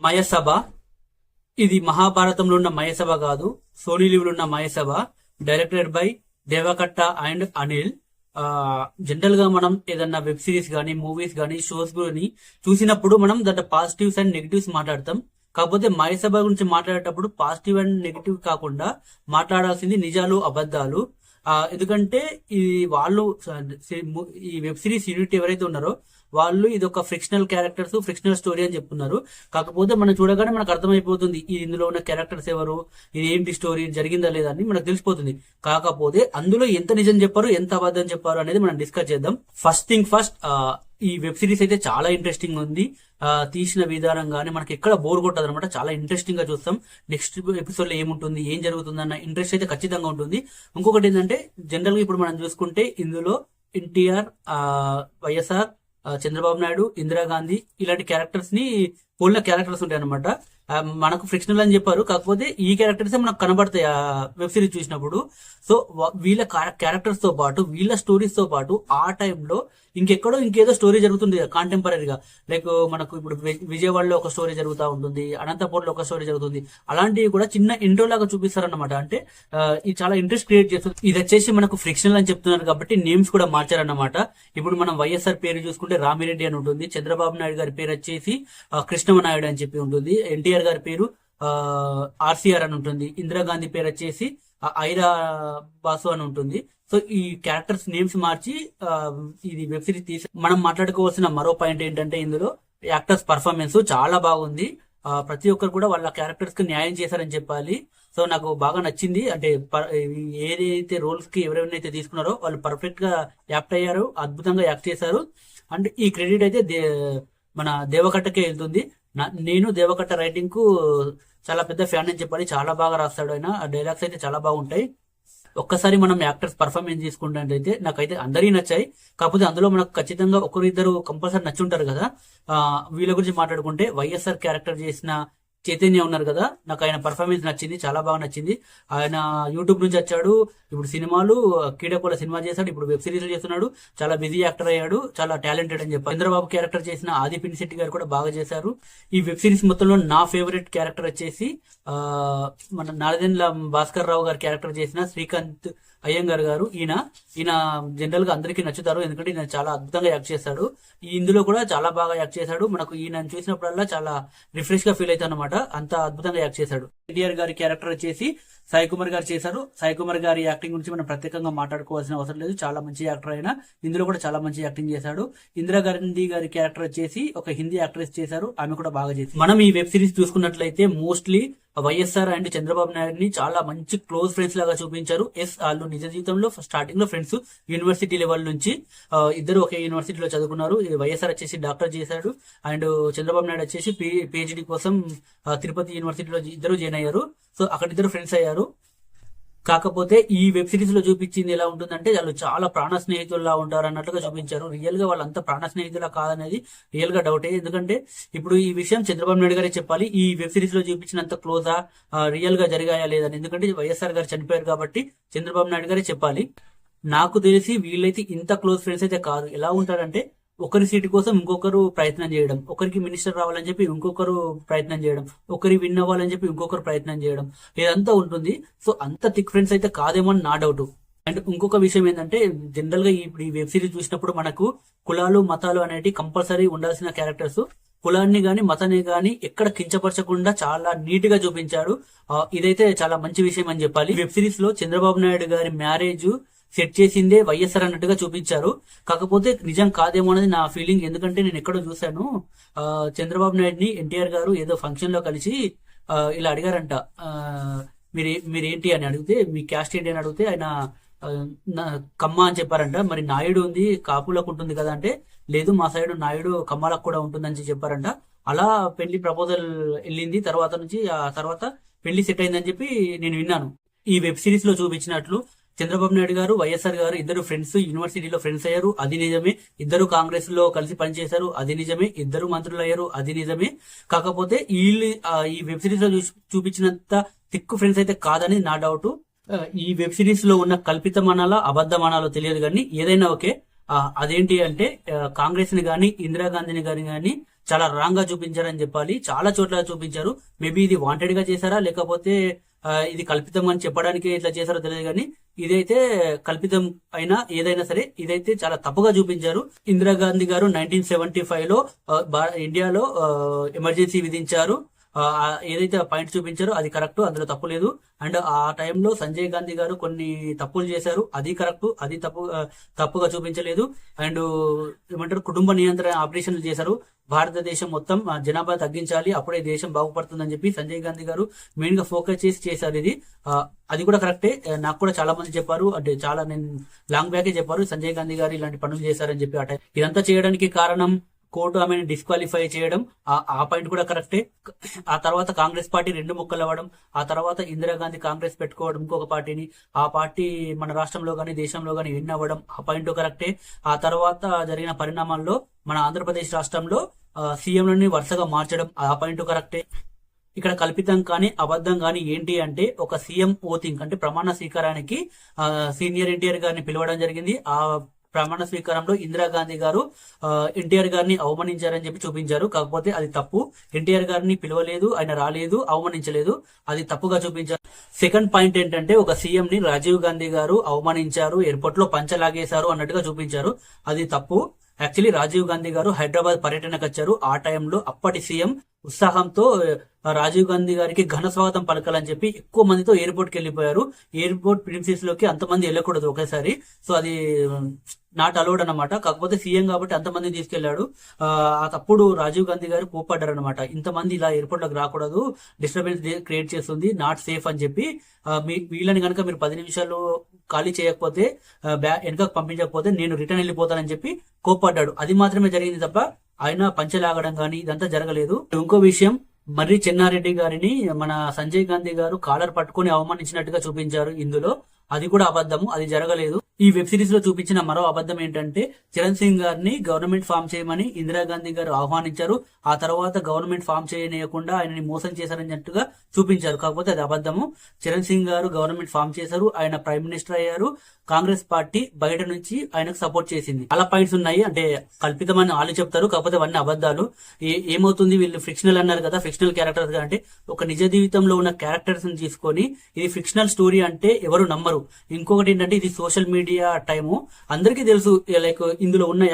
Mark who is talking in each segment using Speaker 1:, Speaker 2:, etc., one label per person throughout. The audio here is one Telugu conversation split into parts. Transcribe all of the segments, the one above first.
Speaker 1: మయసభ. ఇది మహాభారతంలో ఉన్న మయసభ కాదు సోనీ లీవ్లో ఉన్న Mayasabha directed by Devakatta and Anil. జనరల్గా మనం ఏదన్నా వెబ్ సిరీస్ గానీ మూవీస్ గానీ షోస్ గానీ చూసినప్పుడు మనం దాంట్లో పాజిటివ్స్ అండ్ నెగిటివ్స్ మాట్లాడతాం. కాకపోతే మయసభ గురించి మాట్లాడేటప్పుడు పాజిటివ్ అండ్ నెగిటివ్ కాకుండా మాట్లాడాల్సింది నిజాలు అబద్ధాలు. ఆ, ఎందుకంటే ఈ వాళ్ళు ఈ వెబ్ సిరీస్ యూనిట్ ఎవరైతే ఉన్నారో వాళ్ళు ఇది ఒక ఫ్రిక్షనల్ క్యారెక్టర్స్ ఫ్రిక్షనల్ స్టోరీ అని చెప్తున్నారు. కాకపోతే మనం చూడగానే మనకు అర్థమైపోతుంది ఈ ఇందులో ఉన్న క్యారెక్టర్స్ ఎవరు ఇది ఏంటి స్టోరీ జరిగిందా లేదా అని మనకు తెలిసిపోతుంది. కాకపోతే అందులో ఎంత నిజం చెప్పారు ఎంత అబద్ధం చెప్పారు అనేది మనం డిస్కస్ చేద్దాం. ఫస్ట్ థింగ్ ఫస్ట్ ఈ వెబ్ సిరీస్ అయితే చాలా ఇంట్రెస్టింగ్ ఉంది. తీసిన విధానం కానీ మనకి ఎక్కడ బోర్ కొట్టదు అనమాట చాలా ఇంట్రెస్టింగ్గా చూస్తాం. నెక్స్ట్ ఎపిసోడ్లో ఏముంటుంది ఏం జరుగుతుంది అన్న ఇంట్రెస్ట్ అయితే ఖచ్చితంగా ఉంటుంది. ఇంకొకటి ఏంటంటే జనరల్గా ఇప్పుడు మనం చూసుకుంటే ఇందులో ఎన్టీఆర్ వైఎస్ఆర్ చంద్రబాబు నాయుడు ఇందిరాగాంధీ ఇలాంటి క్యారెక్టర్స్ని ఫోన్లో క్యారెక్టర్స్ ఉంటాయి అనమాట మనకు ఫ్రిక్షనల్ అని చెప్పారు కాకపోతే ఈ క్యారెక్టర్స్ మనకు కనబడతాయి ఆ వెబ్ సిరీస్ చూసినప్పుడు. సో వీళ్ళ క్యారెక్టర్స్తో పాటు వీళ్ళ స్టోరీస్తో పాటు ఆ టైంలో ఇంకెక్కడో ఇంకేదో స్టోరీ జరుగుతుంది కాంటెంపరీగా లైక్ మనకు ఇప్పుడు విజయవాడలో ఒక స్టోరీ జరుగుతూ ఉంటుంది అనంతపూర్లో ఒక స్టోరీ జరుగుతుంది. అలాంటివి కూడా చిన్న ఇంట్రో లాగా చూపిస్తారన్నమాట. అంటే ఇది చాలా ఇంట్రెస్ట్ క్రియేట్ చేస్తుంది ఇది వచ్చేసి మనకు ఫ్రిక్షనల్ అని చెప్తున్నారు కాబట్టి నేమ్స్ కూడా మార్చారన్నమాట. ఇప్పుడు మనం వైఎస్ఆర్ పేరు చూసుకుంటే రామిరెడ్డి అని ఉంటుంది చంద్రబాబు నాయుడు గారి పేరు వచ్చేసి ఆ, కృష్ణమనాయుడు అని చెప్పి ఉంటుంది. ఎన్టీఆర్ గారి పేరు ఆర్సీఆర్ అని ఉంటుంది. ఇందిరాగాంధీ పేరు వచ్చేసి ఐరా బాసు అని ఉంటుంది. సో ఈ క్యారెక్టర్స్ నేమ్స్ మార్చి ఇది వెబ్ సిరీస్ తీసి మనం మాట్లాడుకోవాల్సిన మరో పాయింట్ ఏంటంటే ఇందులో యాక్టర్స్ పర్ఫార్మెన్స్ చాలా బాగుంది. ప్రతి ఒక్కరు కూడా వాళ్ళ క్యారెక్టర్స్కి న్యాయం చేశారని చెప్పాలి. సో నాకు బాగా నచ్చింది. అంటే ప- ఏదైతే రోల్స్కి ఎవరెవరైతే తీసుకున్నారో వాళ్ళు పర్ఫెక్ట్గా యాక్ట్ అయ్యారు అద్భుతంగా యాక్ట్ చేశారు. అండ్ ఈ క్రెడిట్ అయితే దే- మన దేవకట్టకే వెళ్తుంది. నా- నేను దేవకట్ట రైటింగ్కు చాలా పెద్ద ఫ్యాన్ అని చెప్పాలి చాలా బాగా రాస్తాడు ఆయన. ఆ డైలాగ్స్ అయితే చాలా బాగుంటాయి. ఒక్కసారి మనం యాక్టర్స్ పర్ఫార్మెన్స్ తీసుకున్నట్టయితే నాకైతే అందరికీ నచ్చాయి. కాకపోతే అందులో మనకు ఖచ్చితంగా ఒకరు ఇద్దరు కంపల్సరీ నచ్చుంటారు కదా. వీళ్ళ గురించి మాట్లాడుకుంటే వైఎస్ఆర్ క్యారెక్టర్ చేసిన చైతన్య ఉన్నారు కదా. నాకు ఆయన పర్ఫార్మెన్స్ నచ్చింది చాలా బాగా నచ్చింది. ఆయన యూట్యూబ్ నుంచి వచ్చాడు ఇప్పుడు సినిమాలు కీడకోల సినిమా చేశాడు ఇప్పుడు వెబ్ సిరీస్ చేస్తున్నాడు. చాలా బిజీ యాక్టర్ అయ్యాడు చాలా టాలెంటెడ్ అని చెప్పి చంద్రబాబు క్యారెక్టర్ చేసిన ఆది పినిశెట్టి గారు కూడా బాగా చేశారు. ఈ వెబ్ సిరీస్ మొత్తంలో నా ఫేవరెట్ క్యారెక్టర్ వచ్చేసి మన నారదేంద్ర భాస్కర్ రావు గారి క్యారెక్టర్ చేసిన శ్రీకాంత్ అయ్యంగార్ గారు. ఈయన ఈయన జనరల్గా అందరికీ నచ్చుతారు. ఎందుకంటే ఈయన చాలా అద్భుతంగా యాక్ట్ చేశాడు. ఈ ఇందులో కూడా చాలా బాగా యాక్ట్ చేశాడు. మనకు ఈయన చూసినప్పుడల్లా చాలా రిఫ్రెష్గా ఫీల్ అవుతాను అనమాట అంత అద్భుతంగా యాక్ట్ చేశాడు. ఎన్టీఆర్ గారి క్యారెక్టర్ వచ్చేసి సాయి కుమార్ గారు చేశారు. సాయి కుమార్ గారి యాక్టింగ్ గురించి మనం ప్రత్యేకంగా మాట్లాడుకోవాల్సిన అవసరం లేదు. చాలా మంచి యాక్టర్ అయినా ఇందులో కూడా చాలా మంచి యాక్టింగ్ చేశాడు. ఇందిరా గాంధీ గారి క్యారెక్టర్ వచ్చేసి ఒక హిందీ యాక్ట్రెస్ చేశారు. ఆమె కూడా బాగా చేసింది. మనం ఈ వెబ్ సిరీస్ చూసుకున్నట్లయితే mostly YSR and Chandrababu Naidu ని చాలా మంచి క్లోజ్ ఫ్రెండ్స్ లాగా చూపించారు. ఎస్ వాళ్ళు నిజ జీవితంలో స్టార్టింగ్లో ఫ్రెండ్స్ యూనివర్సిటీ లెవెల్ నుంచి ఇద్దరు ఒకే యూనివర్సిటీలో చదువుకున్నారు. వైఎస్ఆర్ వచ్చేసి డాక్టర్ చేశాడు. అండ్ చంద్రబాబు నాయుడు వచ్చేసి పిహెచ్డి కోసం తిరుపతి యూనివర్సిటీలో ఇద్దరు జాయిన్ అయ్యారు. సో అక్కడ ఇద్దరు ఫ్రెండ్స్ అయ్యారు. కాకపోతే ఈ వెబ్ సిరీస్లో చూపించింది ఎలా ఉంటుందంటే వాళ్ళు చాలా ప్రాణ స్నేహితుల్లా ఉంటారు అన్నట్లుగా చూపించారు. రియల్గా వాళ్ళంతా ప్రాణ స్నేహితులా కాదనేది రియల్గా డౌటే ఎందుకంటే ఇప్పుడు ఈ విషయం చంద్రబాబు నాయుడు గారే చెప్పాలి. ఈ వెబ్ సిరీస్లో చూపించినంత క్లోజా రియల్గా జరిగాయా లేదని ఎందుకంటే వైఎస్ఆర్ గారు చనిపోయారు కాబట్టి చంద్రబాబు నాయుడు గారే చెప్పాలి. నాకు తెలిసి వీళ్ళైతే ఇంత క్లోజ్ ఫ్రెండ్స్ అయితే కాదు. ఎలా ఉంటారంటే ఒకరి సీటు కోసం ఇంకొకరు ప్రయత్నం చేయడం ఒకరికి మినిస్టర్ రావాలని చెప్పి ఇంకొకరు ప్రయత్నం చేయడం ఒకరి విన్ అవ్వాలని చెప్పి ఇంకొకరు ప్రయత్నం చేయడం ఇదంతా ఉంటుంది. సో అంత థిక్ ఫ్రెండ్స్ అయితే కాదేమో అని నా డౌట్. అండ్ ఇంకొక విషయం ఏంటంటే జనరల్గా ఇప్పుడు ఈ వెబ్ సిరీస్ చూసినప్పుడు మనకు కులాలు మతాలు అనేటి కంపల్సరీ ఉండాల్సిన క్యారెక్టర్స్. కులాన్ని గాని మతాన్ని గాని ఎక్కడ కించపరచకుండా చాలా నీట్గా చూపించాడు ఇదైతే చాలా మంచి విషయం అని చెప్పాలి. వెబ్ సిరీస్లో చంద్రబాబు నాయుడు గారి మ్యారేజ్ సెట్ చేసిందే వైఎస్ఆర్ అన్నట్టుగా చూపించారు. కాకపోతే నిజం కాదేమో అనేది నా ఫీలింగ్. ఎందుకంటే నేను ఎక్కడో చూశాను. చంద్రబాబు నాయుడుని ఎన్టీఆర్ గారు ఏదో ఫంక్షన్లో కలిసి ఇలా అడిగారంట. మీరు మీరేంటి అని అడిగితే మీ క్యాస్ట్ ఏంటి అని అడిగితే ఆయన కమ్మ అని చెప్పారంట. మరి నాయుడు ఉంది కాపులకు ఉంటుంది కదా అంటే లేదు మా సైడ్ నాయుడు కమ్మలకు కూడా ఉంటుందని చెప్పారంట. అలా పెళ్ళి ప్రపోజల్ వెళ్ళింది. తర్వాత నుంచి ఆ తర్వాత పెళ్ళి సెట్ అయిందని చెప్పి నేను విన్నాను. ఈ వెబ్ సిరీస్లో చూపించినట్లు చంద్రబాబు నాయుడు గారు వైఎస్ఆర్ గారు ఇద్దరు ఫ్రెండ్స్ యూనివర్సిటీలో ఫ్రెండ్స్ అయ్యారు. అది నిజమే. ఇద్దరు కాంగ్రెస్లో కలిసి పనిచేశారు. అది నిజమే. ఇద్దరు మంత్రులు అయ్యారు. అది నిజమే. కాకపోతే వీళ్ళు ఈ వెబ్ సిరీస్లో చూపించినంత తిక్కు ఫ్రెండ్స్ అయితే కాదని నా డౌట్ ఈ వెబ్ సిరీస్లో ఉన్న అబద్ద మనాలో తెలియదు కానీ ఏదైనా ఓకే. అదేంటి అంటే కాంగ్రెస్ని గాని ఇందిరాగాంధీని గాని గాని చాలా రాంగ్గా చూపించారని చెప్పాలి. చాలా చోట్ల చూపించారు. మేబీ ఇది వాంటెడ్గా చేశారా? లేకపోతే ఇది కల్పితం అని చెప్పడానికి ఇట్లా చేశారో తెలియదు కానీ ఇదైతే కల్పితం అయినా ఏదైనా సరే ఇదైతే చాలా తప్పుగా చూపించారు. ఇందిరాగాంధీ గారు నైన్టీన్ సెవెంటీ ఫైవ్లో ఇండియాలో ఎమర్జెన్సీ విధించారు. ఏదైతే పాయింట్ చూపించారో అది కరెక్ట్ అందులో తప్పు లేదు. అండ్ ఆ టైంలో సంజయ్ గాంధీ గారు కొన్ని తప్పులు చేశారు. అది కరెక్ట్ అది తప్పు తప్పుగా చూపించలేదు. అండ్ ఏమంటారు కుటుంబ నియంత్రణ ఆపరేషన్లు చేశారు. భారతదేశం మొత్తం ఆ, జనాభా తగ్గించాలి అప్పుడే దేశం బాగుపడుతుందని చెప్పి సంజయ్ గాంధీ గారు మెయిన్గా ఫోకస్ చేసి చేశారు ఇది. అది కూడా కరెక్టే. నాకు కూడా చాలా మంది చెప్పారు. అంటే చాలా నేను లాంగ్ బ్యాకే చెప్పారు. సంజయ్ గాంధీ గారు ఇలాంటి పనులు చేశారని చెప్పి ఆ టైం. ఇదంతా చేయడానికి కారణం కోర్టు ఆమెను డిస్క్వాలిఫై చేయడం ఆ- పాయింట్ కూడా కరెక్టే ఆ తర్వాత కాంగ్రెస్ పార్టీ రెండు ముక్కలు అవ్వడం ఆ తర్వాత ఇందిరాగాంధీ కాంగ్రెస్ పెట్టుకోవడం ఇంకొక పార్టీని ఆ పార్టీ మన రాష్ట్రంలో గానీ దేశంలో గానీ విన్ అవ్వడం ఆ పాయింట్ కరెక్టే ఆ తర్వాత జరిగిన పరిణామాల్లో మన ఆంధ్రప్రదేశ్ రాష్ట్రంలో సీఎంలని వరుసగా మార్చడం ఆ పాయింట్ కరెక్టే ఇక్కడ కల్పితం కానీ అబద్ధం కానీ ఏంటి అంటే ఒక సీఎం ఓతింగ్ అంటే ప్రమాణ స్వీకారానికి సీనియర్ ఎన్టీఆర్ గారిని పిలవడం జరిగింది. ఆ ప్రమాణ స్వీకారంలో ఇందిరాగాంధీ గారు ఎన్టీఆర్ గారిని అవమానించారని చెప్పి చూపించారు. కాకపోతే అది తప్పు. ఎన్టీఆర్ గారిని పిలవలేదు ఆయన రాలేదు అవమానించలేదు. అది తప్పుగా చూపించారు. సెకండ్ పాయింట్ ఏంటంటే ఒక సీఎం ని రాజీవ్ గాంధీ గారు అవమానించారు ఎయిర్పోర్ట్లో పంచలాగేశారు అన్నట్టుగా చూపించారు. అది తప్పు. యాక్చువల్లీ రాజీవ్ గాంధీ గారు హైదరాబాద్ పర్యటనకు వచ్చారు. ఆ టైంలో అప్పటి సీఎం ఉత్సాహంతో రాజీవ్ గాంధీ గారికి ఘన స్వాగతం పలకాలని చెప్పి ఎక్కువ మందితో ఎయిర్పోర్ట్కి వెళ్ళిపోయారు. ఎయిర్పోర్ట్ ప్రిన్సెస్లోకి అంతమంది వెళ్ళకూడదు ఒకేసారి. సో అది నాట్ అలౌడ్ అనమాట కాకపోతే సీఎం కాబట్టి అంతమంది తీసుకెళ్ళాడు ఆ తప్పుడు రాజీవ్ గాంధీ గారు కోప్పడ్డారు అనమాట ఇంతమంది ఇలా ఎయిర్పోర్ట్లోకి రాకూడదు. డిస్టర్బెన్స్ క్రియేట్ చేస్తుంది. నాట్ సేఫ్ అని చెప్పి మీ వీళ్ళని కనుక మీరు పది నిమిషాలు ఖాళీ చేయకపోతే బ్యా వెనకకు పంపించకపోతే నేను రిటర్న్ వెళ్ళిపోతానని చెప్పి కోప్పడ్డాడు. అది మాత్రమే జరిగింది తప్ప ఆయన పంచలాగడం కానీ ఇదంతా జరగలేదు. ఇంకో విషయం మర్రి చెన్నారెడ్డి గారిని మన సంజయ్ గాంధీ గారు కాలర్ పట్టుకొని అవమానించినట్టుగా చూపించారు ఇందులో. అది కూడా అబద్ధము అది జరగలేదు. ఈ వెబ్ సిరీస్లో చూపించిన మరో అబద్ధం ఏంటంటే చరణ్ సింగ్ గారిని గవర్నమెంట్ ఫామ్ చేయమని ఇందిరాగాంధీ గారు ఆహ్వానించారు. ఆ తర్వాత గవర్నమెంట్ ఫామ్ చేయనీయకుండా ఆయనని మోసం చేశారన్నట్టుగా చూపించారు. కాకపోతే అది అబద్ధము. చరణ్ సింగ్ గారు గవర్నమెంట్ ఫామ్ చేశారు. ఆయన ప్రైమ్ మినిస్టర్ అయ్యారు. కాంగ్రెస్ పార్టీ బయట నుంచి ఆయనకు సపోర్ట్ చేసింది. అలా పాయింట్స్ ఉన్నాయి. అంటే కల్పితమని వాళ్ళు చెప్తారు. కాకపోతే అవన్నీ అబద్ధాలు. ఏమవుతుంది? వీళ్ళు ఫిక్షనల్ అన్నారు కదా ఫిక్షనల్ క్యారెక్టర్స్ అంటే ఒక నిజ జీవితంలో ఉన్న క్యారెక్టర్స్ని తీసుకొని ఇది ఫిక్షనల్ స్టోరీ అంటే ఎవరు నమ్మరు. ఇంకొకటి ఏంటంటే ఇది సోషల్ మీడియా టైము. అందరికీ తెలుసు లైక్ ఇందులో ఉన్న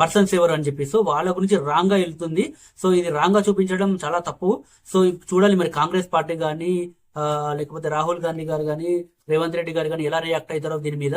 Speaker 1: పర్సన్స్ ఎవరు అని చెప్పి. సో వాళ్ళ గురించి రాంగ్గా వెళ్తుంది. సో ఇది రాంగ్గా చూపించడం చాలా తప్పు. సో చూడాలి మరి కాంగ్రెస్ పార్టీ కానీ లేకపోతే రాహుల్ గాంధీ గారు కానీ రేవంత్ రెడ్డి గారు కానీ ఎలా రియాక్ట్ అవుతారో దీని మీద.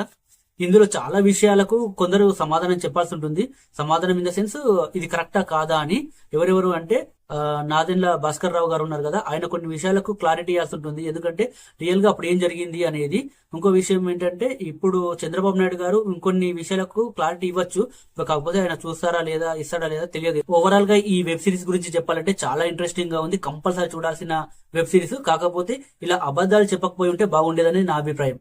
Speaker 1: ఇందులో చాలా విషయాలకు కొందరు సమాధానం చెప్పాల్సి ఉంటుంది. సమాధానం ఇన్ ద సెన్స్ ఇది కరెక్టా కాదా అని ఎవరెవరు అంటే ఆ, నాదెండ్ల భాస్కర్ రావు గారు ఉన్నారు కదా ఆయన కొన్ని విషయాలకు క్లారిటీ ఇవ్వాల్సి ఉంటుంది. ఎందుకంటే రియల్గా అప్పుడు ఏం జరిగింది అనేది ఇంకో విషయం ఏంటంటే ఇప్పుడు చంద్రబాబు నాయుడు గారు ఇంకొన్ని విషయాలకు క్లారిటీ ఇవ్వచ్చు. కాకపోతే ఆయన చూస్తారా లేదా ఇస్తారా లేదా తెలియదు. ఓవరాల్గా ఈ వెబ్ సిరీస్ గురించి చెప్పాలంటే చాలా ఇంట్రెస్టింగ్గా ఉంది. కంపల్సరీ చూడాల్సిన వెబ్ సిరీస్. కాకపోతే ఇలా అబద్ధాలు చెప్పకపోయి ఉంటే బాగుండేదని నా అభిప్రాయం.